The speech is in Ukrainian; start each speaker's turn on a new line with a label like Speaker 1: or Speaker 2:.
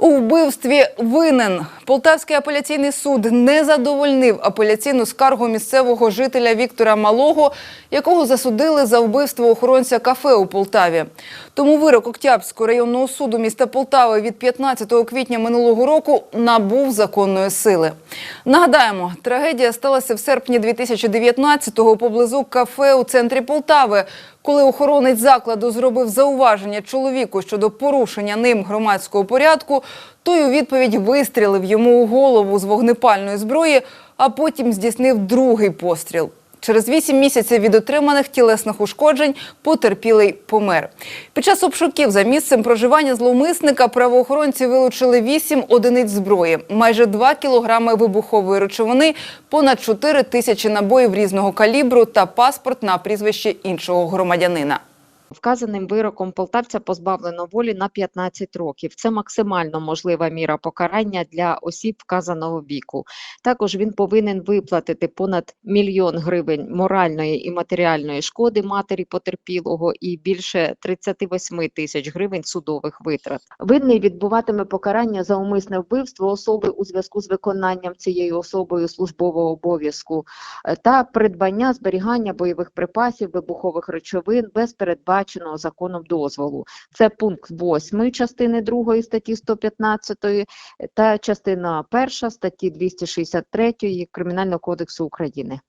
Speaker 1: У вбивстві винен Полтавський апеляційний суд не задовольнив апеляційну скаргу місцевого жителя Віктора Малого, якого засудили за вбивство охоронця кафе у Полтаві. Тому вирок Октябрського районного суду міста Полтави від 15 квітня минулого року набув законної сили. Нагадаємо, трагедія сталася в серпні 2019-го поблизу кафе у центрі Полтави, коли охоронець закладу зробив зауваження чоловіку щодо порушення ним громадського порядку, той у відповідь вистрілив йому у голову з вогнепальної зброї, а потім здійснив другий постріл. Через вісім місяців від отриманих тілесних ушкоджень потерпілий помер. Під час обшуків за місцем проживання зловмисника правоохоронці вилучили вісім одиниць зброї, майже 2 кілограми вибухової речовини, понад 4 тисячі набоїв різного калібру та паспорт на прізвище іншого громадянина.
Speaker 2: Вказаним вироком полтавця позбавлено волі на 15 років. Це максимально можлива міра покарання для осіб вказаного віку. Також він повинен виплатити понад мільйон гривень моральної і матеріальної шкоди матері потерпілого і більше 38 тисяч гривень судових витрат. Винний відбуватиме покарання за умисне вбивство особи у зв'язку з виконанням цією особою службового обов'язку е, та придбання зберігання бойових припасів, вибухових речовин без передбаченого законом дозволу. Це пункт 8 частини 2 статті 115 та частина 1 статті 263 Кримінального кодексу України.